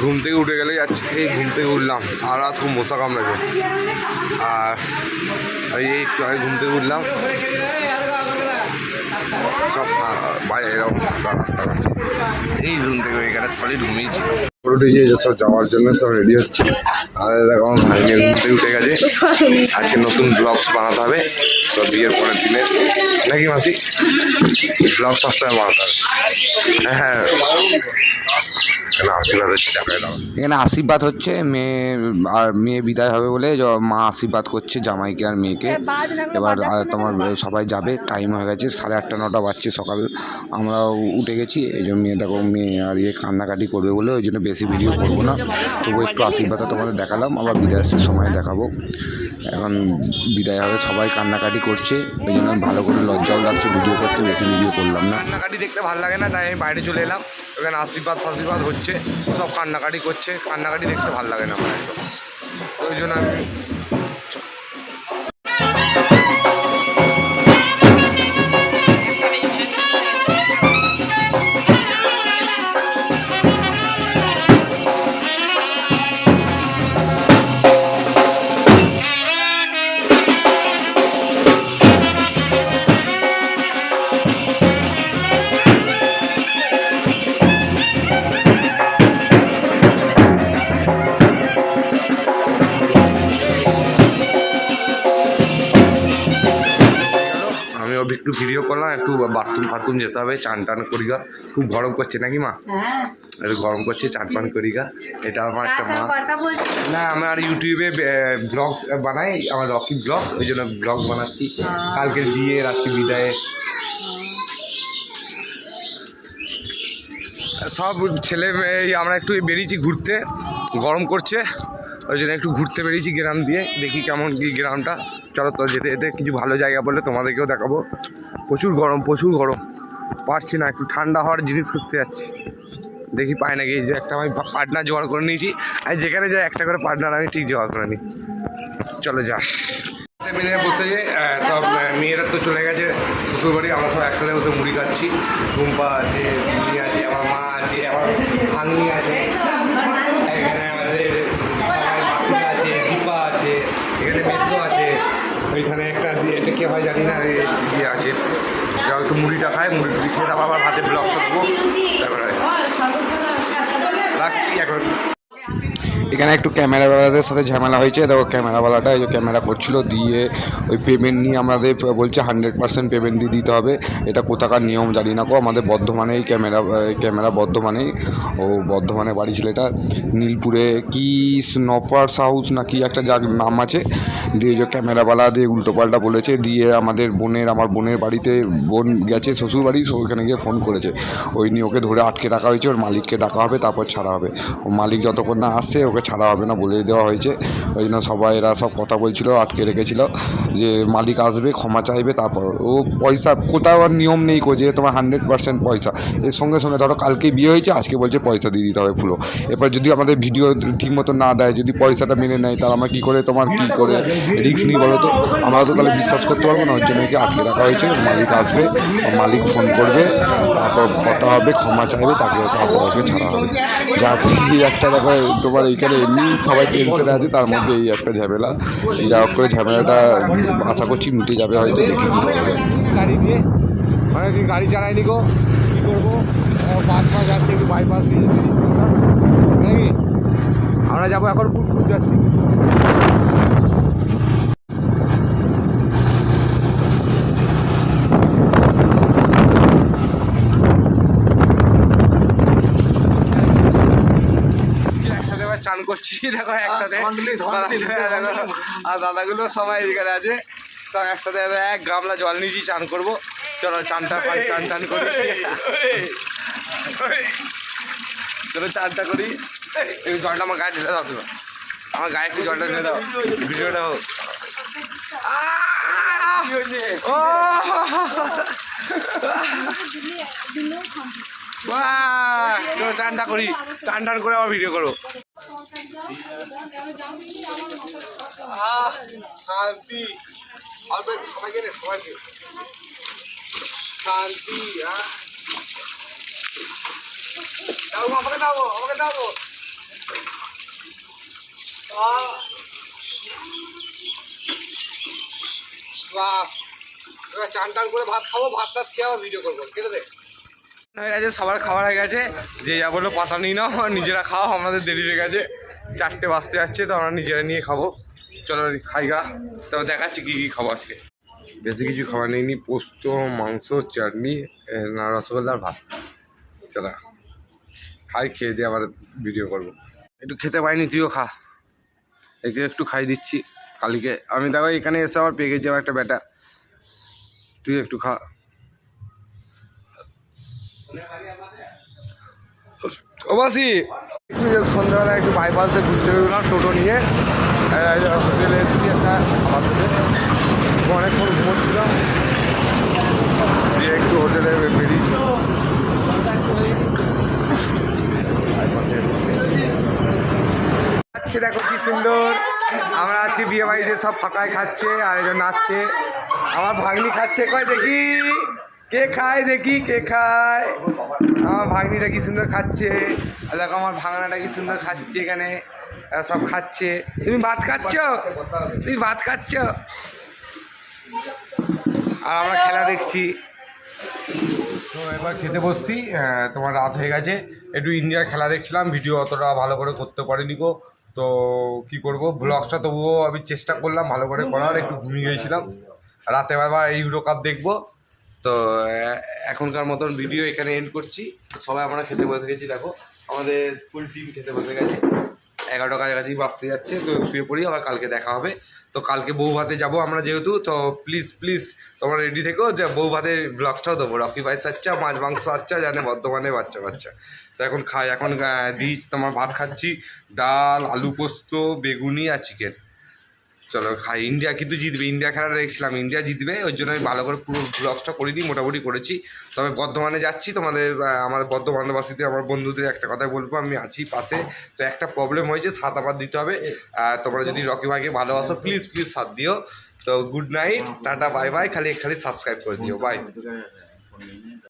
চলে যাচ্ছি। এই ঘুম থেকে উঠলাম সারা খুব মশা কামড়াবে আর এই একটু আগে ঘুম থেকে উঠলাম। সব ফা- বাইরে এরকম রাস্তাঘাট এই রুম থেকে এখানে সলিড ঘুমিয়েছি। উঠেছি সব যাওয়ার জন্য সব রেডি হচ্ছে। আর দেখো আমার ঘুম থেকে উঠে গেছে। আজকে নতুন ব্লগস বানাতে হবে। তো বিয়ের পরের দিনে। নাকি মাসি? ব্লগ সবসময় বানাতে হবে। হ্যাঁ হ্যাঁ। আশীর্বাদ হচ্ছে টাকায় দাও। এখানে আশীর্বাদ হচ্ছে মেয়ে আর মেয়ে বিদায় হবে বলে মা আশীর্বাদ করছে জামাইকে আর মেয়েকে। এবার আর তোমার সবাই যাবে টাইম হয়ে গেছে সাড়ে আটটা নটা বাজছে সকাল। আমরা উঠে গেছি এই জন্য মেয়ে দেখো মেয়ে আর ইয়ে কান্নাকাটি করবে বলে ওই জন্য বেশি ভিডিও করব না। তবু একটু আশীর্বাদটা তোমাদের দেখালাম আবার বিদায় আসার সময় দেখাবো। এখন বিদায় হবে, সবাই কান্নাকাটি করছে ওই জন্য ভালো করে লজ্জাও লাগছে, ভিডিও করতে, বেশি ভিডিও করলাম না। কান্নাকাটি দেখতে ভালো লাগে না, তাই আমি বাইরে চলে এলাম, এখানে আশীর্বাদ ফাশীর্বাদ হচ্ছে, সব কান্নাকাটি করছে, কান্নাকাটি দেখতে ভালো লাগে না আমার একদম। ওই জন্য আমি একটু ভিডিও করলাম একটু বাথরুম ফাথরুম যেতে হবে চান টান করি গা খুব গরম করছে নাকি মা? হ্যাঁ। একটু গরম করছে চান পান করি গা এটা আমার একটা মা। না আমার ইউটিউবে ব্লগ বানাই আমার রকি ব্লগ ওই জন্য ব্লগ বানাচ্ছি। কালকে বিয়ে রাত্রি বিদায়ে। সব ছেলে মেয়ে আমরা একটু বেরিয়েছি ঘুরতে গরম করছে ওই জন্য একটু ঘুরতে বেরিয়েছি গ্রাম দিয়ে দেখি কেমন কি গ্রামটা। চলো তো যেতে যেতে কিছু ভালো জায়গা বলে তোমাদেরকেও দেখাবো। প্রচুর গরম প্রচুর গরম। পারছি না, একটু ঠান্ডা হওয়ার জিনিস খুঁজতে যাচ্ছি। দেখি পাই নাকি যে একটা আমি পার্টনার জোগাড় করে নিয়েছি। আর যেখানে যাই একটা করে পার্টনার আমি ঠিক জোগাড় করে নিই। চলো যা মিলে বসে যে সব মেয়েরা তো চলে গেছে। শ্বশুরবাড়ি, আমরা সব একসাথে বসে মুড়ি খাচ্ছি। টুম্পা আছে, দিদি আছে, আমার মা আছে, আমার ভাগ্নি আছে। ওইখানে একটা দিয়ে- এটা কে হয় জানি না ইয়ে আছে। একটু মুড়িটা খায় মুড়ি টুড়ি খেয়ে তারপর আবার হাতে ব্লক করব। তারপরে রাখছি এখন। এখানে একটু ক্যামেরাওয়ালাদের সাথে ঝামেলা হয়েছে। দেখো ক্যামেরাওয়ালাটা এই যে ক্যামেরা করছিল, দিয়ে ওই পেমেন্ট নিয়ে আমাদের বলছে হান্ড্রেড পার্সেন্ট পেমেন্ট দিয়ে দিতে হবে। এটা কোথাকার নিয়ম জানি না কো আমাদের বর্ধমানেই ক্যামেরা ক্যামেরা বর্ধমানেই। ও বর্ধমানে বাড়ি ছেলেটা নীলপুরে কি নফার্স হাউস না কি একটা যার নাম আছে, দিয়ে যে ক্যামেরাওয়ালা দিয়ে উল্টোপাল্টা বলেছে, দিয়ে আমাদের বোনের, আমার বোনের বাড়িতে বোন গেছে, শ্বশুর বাড়ি সো ওখানে গিয়ে ফোন করেছে। ওই নিয়ে ওকে ধরে আটকে রাখা হয়েছে, ওর মালিককে ডাকা হবে, তারপর ছাড়া হবে। ও মালিক যতক্ষণ না আসছে, ওকে ছাড়া হবে না বলে দেওয়া হয়েছে। ওই জন্য সবাই এরা সব কথা বলছিল, আটকে রেখেছিল যে মালিক আসবে, ক্ষমা চাইবে, তারপর ও পয়সা কোথাও আর নিয়ম নেই কো, যে তোমার হান্ড্রেড পার্সেন্ট পয়সা। এর সঙ্গে সঙ্গে ধরো কালকে বিয়ে হয়েছে, আজকে বলছে পয়সা দিয়ে দিতে হবে পুরো এরপর যদি আমাদের ভিডিও ঠিক মতো না দেয়, যদি পয়সাটা মেনে নেয়, তাহলে আমরা কী করে তোমার কী করে রিস্ক নিই বলো তো? আমরা তো তাহলে বিশ্বাস করতে পারব না, ওর জন্য একে আটকে রাখা হয়েছে? মালিক আসবে মালিক ফোন করবে, তারপর কথা হবে, ক্ষমা চাইবে, তাকে, তারপর ওকে ছাড়া হবে। এই একটা দেখো, তোমার এইখানে এমনি সবাই টেনশনে আছে তার মধ্যে এই একটা ঝামেলা। যা হোক করে ঝামেলাটা আশা করছি মিটে যাবে হয়তো দেখি। গাড়ি দিয়ে অনেকদিন গাড়ি চালাইনি গো? কী করব? বাস ফাস যাচ্ছে একটু বাইপাস দিয়ে আমরা যাব এখন বুটবুট যাচ্ছি একসাথে এবার চান করছি দেখো একসাথে। আর দাদাগুলো সবাই এখানে আছে। সব একসাথে এক গামলা জল নিয়েছি চান করব। চলো চানটা পান- চান টান করি। চলো চানটা করি। এই জলটা আমার গায়ে ঢেলে দাও তুমি। আমার গায়ে একটু জলটা ঢেলে দাও। ভিডিওটা হোক! চলো চানটা করি। চান টান করে আবার ভিডিও করো শান্তি সবাইকে নে সবাইকে শান্তি হ্যাঁ আমাকে দাও আমাকে দাও বাস চান টান করে ভাত খাব ভাত টাত খেয়ে ভিডিও করব কেটে দে হয়ে গেছে, সবার খাবার হয়ে গেছে। যে যা বলল পাতা নিই না নিজেরা খাও, আমাদের দেরি হয়ে গেছে। চারটে বাজতে যাচ্ছে, তো আমরা নিজেরা নিয়ে খাব। চলো খাই গা তো দেখাচ্ছি কী কী খাব আজকে। বেশি কিছু খাবার নেইনি, পোস্ত, মাংস, চাটনি রসগোল্লা ভাত। চলো, খাই, খেয়ে দিয়ে আবার ভিডিও করব। একটু খেতে পাইনি, তুইও খা। একে একটু খাই দিচ্ছি কালকে। আমি দেখো, এখানে এসে আমার গেছি আমার একটা ব্যাটা। তুই একটু খা। ও বাসি একটু সন্ধ্যাবেলা একটু বাইপাস দিয়ে ঘুরতে বেরোলাম, টোটো নিয়ে। হোটেলে এসেছি একটা খাবার খেতে অনেকক্ষণ ঘুমোচ্ছিলাম। দিয়ে একটু হোটেলে বেরিয়েছি এসেছি। দেখো কি সুন্দর। আমরা আজকে বিয়ে বাড়িতে সব ফাঁকায় খাচ্ছে আর একজন নাচছে। আমার ভাগ্নি খাচ্ছে কয় দেখি। কে খায় দেখি কে খায়? আমার ভাগ্নিটা কি সুন্দর খাচ্ছে? দেখো আমার ভাঙনাটা কি সুন্দর খাচ্ছে এখানে। সব খাচ্ছে। তুমি ভাত খাচ্ছ? তুমি ভাত খাচ্ছ? আর আমরা খেলা দেখছি। তো এবার খেতে বসছি। হ্যাঁ, তোমার রাত হয়ে গেছে। একটু ইন্ডিয়ার খেলা দেখছিলাম। ভিডিও অতটা ভালো করে করতে পারিনি গো। তো কি করব? ব্লগটা তবুও আমি চেষ্টা করলাম ভালো করে করার। একটু ঘুমিয়ে গিয়েছিলাম রাতে আবার ইউরো কাপ দেখব। তো এখনকার মতন ভিডিও এখানে এন্ড করছি। সবাই আমরা খেতে বসে গেছি, দেখো। আমাদের ফুল টিম খেতে বসে গেছে। এগারোটা কাছাকাছি বাঁচতে যাচ্ছে, তো শুয়ে পড়ি, আবার কালকে দেখা হবে। তো কালকে বউ ভাতে যাব আমরা যেহেতু, তো প্লিজ প্লিজ তোমরা রেডি থেকো যে বউ ভাতের ব্লগটাও দেবো। রকি ভাই আচ্ছা মাছ মাংস আচ্ছা জানে বর্ধমানে বাচ্চা বাচ্চা। তো এখন খাই, এখন দিই তোমার ভাত খাচ্ছি। ডাল, আলু পোস্ত, বেগুনি আর চিকেন চলো খাই। ইন্ডিয়া কিন্তু জিতবে ইন্ডিয়া খেলা দেখছিলাম ইন্ডিয়া জিতবে ওই জন্য আমি ভালো করে পুরো ব্লগসটা করিনি মোটামুটি করেছি। তবে বর্ধমানে যাচ্ছি তোমাদের আহ, আমাদের বর্ধমানবাসীদের আমার বন্ধুদের একটা কথা বলব আমি আছি পাশে। তো একটা প্রবলেম হয়েছে সাত আবার দিতে হবে। তোমরা যদি রকি ভাইকে ভালোবাসো প্লিজ প্লিজ সাথ দিও। তো good night tata bye bye খালি খালি সাবস্ক্রাইব করে দিও বাই